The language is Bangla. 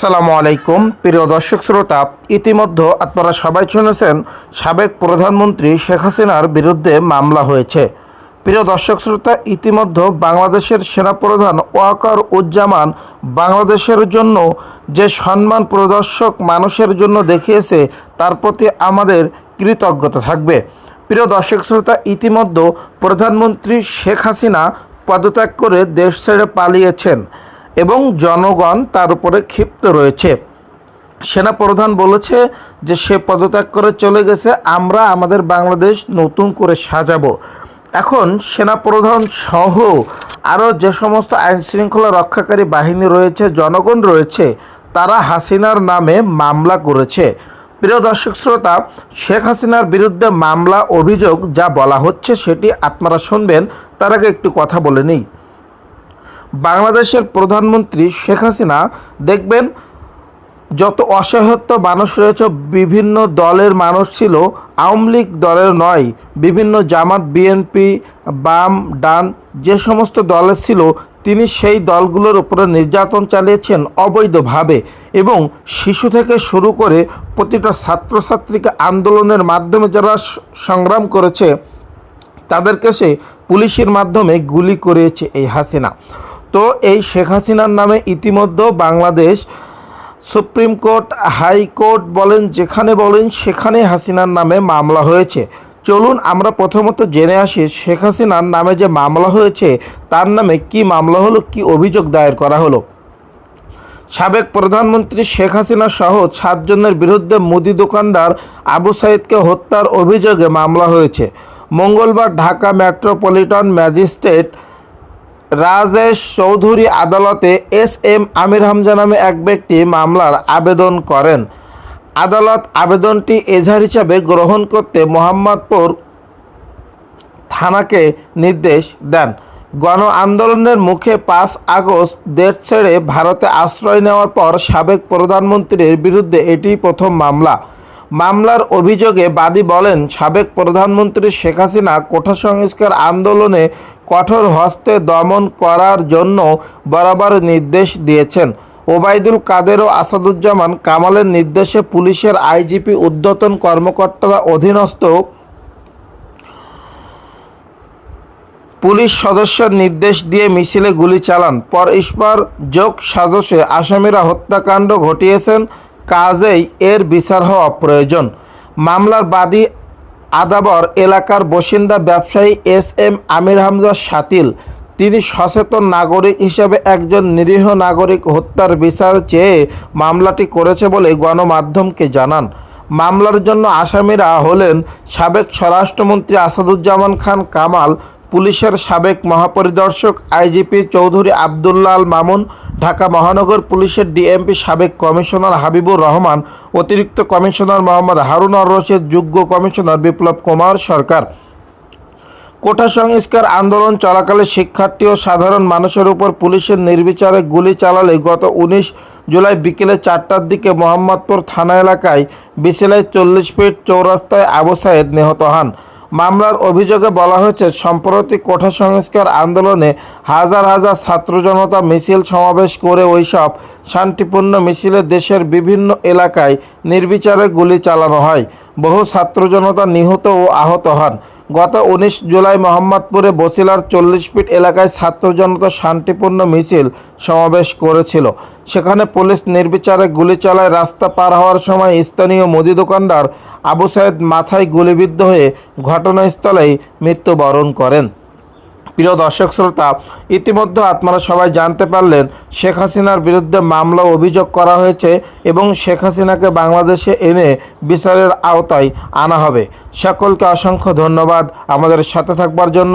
আসসালামু আলাইকুম। প্রিয় দর্শক শ্রোতা, ইতিমধ্যে আপনারা সবাই শুনেছেন, সাবেক প্রধানমন্ত্রী শেখ হাসিনার বিরুদ্ধে মামলা হয়েছে। প্রিয় দর্শক শ্রোতা, ইতিমধ্যে বাংলাদেশের সেনাপ্রধান ওয়াকার উজ্জামান বাংলাদেশের জন্য যে সম্মান প্রদর্শক মানুষের জন্য দেখিয়েছে, তার প্রতি আমাদের কৃতজ্ঞতা থাকবে। প্রিয় দর্শক শ্রোতা, ইতিমধ্যে প্রধানমন্ত্রী শেখ হাসিনা পদত্যাগ করে দেশ ছেড়ে পালিয়েছেন। এবং জনগণ তার উপরে ক্ষিপ্ত রয়েছে। সেনাপ্রধান বলেছে যে সে পদত্যাগ করে চলে গেছে, আমরা আমাদের বাংলাদেশ নতুন করে সাজাবো। এখন সেনাপ্রধান সহ আরও যে সমস্ত আইন শৃঙ্খলা রক্ষাকারী বাহিনী রয়েছে, জনগণ রয়েছে, তারা হাসিনার নামে মামলা করেছে। প্রিয় দর্শক শ্রোতা, শেখ হাসিনার বিরুদ্ধে মামলা অভিযোগ যা বলা হচ্ছে সেটি আপনারা শুনবেন, তার আগে একটু কথা বলে নিই। বাংলাদেশের প্রধানমন্ত্রী শেখ হাসিনা দেখবেন যত অসহায়ত্ব মানুষ রয়েছে, বিভিন্ন দলের মানুষ ছিল, আওয়ামী লীগ দলের নয়, বিভিন্ন জামাত, বিএনপি, বাম, ডান, যে সমস্ত দলের ছিল, তিনি সেই দলগুলোর উপরে নির্যাতন চালিয়েছেন অবৈধভাবে এবং শিশু থেকে শুরু করে প্রতিটা ছাত্রছাত্রীকে আন্দোলনের মাধ্যমে যারা সংগ্রাম করেছে, তাদেরকে সে পুলিশের মাধ্যমে গুলি করেছে এই হাসিনা। তো এই শেখ হাসিনার নামে ইতিমধ্যে বাংলাদেশ সুপ্রিম কোর্ট, হাইকোর্ট বলেন, যেখানে বলেন সেখানে হাসিনার নামে মামলা হয়েছে। চলুন আমরা প্রথমত জেনে আসি শেখ হাসিনার নামে যে মামলা হয়েছে, তার নামে কি মামলা হলো, কি অভিযোগ দায়ের করা হলো। সাবেক প্রধানমন্ত্রী শেখ হাসিনা সহ সাতজনের বিরুদ্ধে মুদি দোকানদার আবু সাইদকে হত্যার অভিযোগে মামলা হয়েছে। মঙ্গলবার ঢাকা মেট্রোপলিটন ম্যাজিস্ট্রেট রাজেশ চৌধুরী আদালতে এস এম আমির হামজা নামে এক ব্যক্তি মামলার আবেদন করেন। আদালত আবেদনটি এজাহার হিসাবে গ্রহণ করতে মোহাম্মদপুর থানাকে নির্দেশ দেন। গণ আন্দোলনের মুখে পাঁচ আগস্ট দেশ ছেড়ে ভারতে আশ্রয় নেওয়ার পর সাবেক প্রধানমন্ত্রীর বিরুদ্ধে এটি প্রথম মামলা। মামলার অভিযোগে বাদী বলেন, সাবেক প্রধানমন্ত্রী শেখ হাসিনা কোঠা সংস্কার আন্দোলনে কঠোর হস্তে দমন করার জন্য বরাবর নির্দেশ দিয়েছেন। ওবায়দুল কাদের ও আসাদুজ্জামান কামালের নির্দেশে পুলিশের আইজিপি উদ্যতন কর্মকর্তারা অধীনস্থ পুলিশ সদস্যের নির্দেশ দিয়ে মিছিলে গুলি চালান। পর ইস্পার যোগ সাজসে আসামিরা হত্যাকাণ্ড ঘটিয়েছেন। কাজেই এর বিচার হওয়া প্রয়োজন। মামলার বাদী আদাবর এলাকার বাসিন্দা ব্যবসায়ী এস এম আমির হামজা সাতিল তিনি সচেতন নাগরিক হিসেবে একজন নিরীহ নাগরিক হত্যার বিচার চেয়ে মামলাটি করেছে বলে গণমাধ্যমকে জানান। মামলার জন্য আসামিরা হলেন সাবেক স্বরাষ্ট্রমন্ত্রী আসাদুজ্জামান খান কামাল পুলিশের সাবেক মহাপরিদর্শক আইজিপি চৌধুরী আবদুল্লাহ আল মামুন, ঢাকা মহানগর পুলিশের ডিএমপি সাবেক কমিশনার হাবিবুর রহমান, অতিরিক্ত কমিশনার মোহাম্মদ হারুন আর রশিদ, যোগ্য কমিশনার বিপ্লব কুমার সরকার। কোটা সংস্কার আন্দোলন চলাকালে শিক্ষার্থী ও সাধারণ মানুষের উপর পুলিশের নির্বিচারে গুলি চালালে গত উনিশ জুলাই বিকেলে চারটার দিকে মোহাম্মদপুর থানা এলাকায় বিকেলে চল্লিশ ফিট চৌরাস্তায় আবু সাইদ নিহত হন। মামলার অভিযোগে বলা হয়েছে, সম্প্রতি কোঠা সংস্কার আন্দোলনে হাজার হাজার ছাত্র জনতা মিছিল সমাবেশ করে ওইসব শান্তিপূর্ণ মিছিলে দেশের বিভিন্ন এলাকায় নির্বিচারে গুলি চালানো হয়। বহু ছাত্র জনতা নিহত ও আহত হন। গত উনিশ জুলাই মোহাম্মদপুরে বসিলার চল্লিশ ফিট এলাকায় ছাত্র জনতা শান্তিপূর্ণ মিছিল সমাবেশ করেছিল। সেখানে পুলিশ নির্বিচারে গুলি চালায় রাস্তা পার হওয়ার সময় স্থানীয় মুদি দোকানদার আবু সাইদ মাথায় গুলিবিদ্ধ হয়ে ঘটনাস্থলেই মৃত্যুবরণ করেন। প্রিয় দর্শক শ্রোতা, ইতিমধ্যে আপনারা সবাই জানতে পারলেন, শেখ হাসিনার বিরুদ্ধে মামলা অভিযোগ করা হয়েছে এবং শেখ হাসিনাকে বাংলাদেশে এনে বিচারের আওতায় আনা হবে। সকলকে অসংখ্য ধন্যবাদ আমাদের সাথে থাকবার জন্য।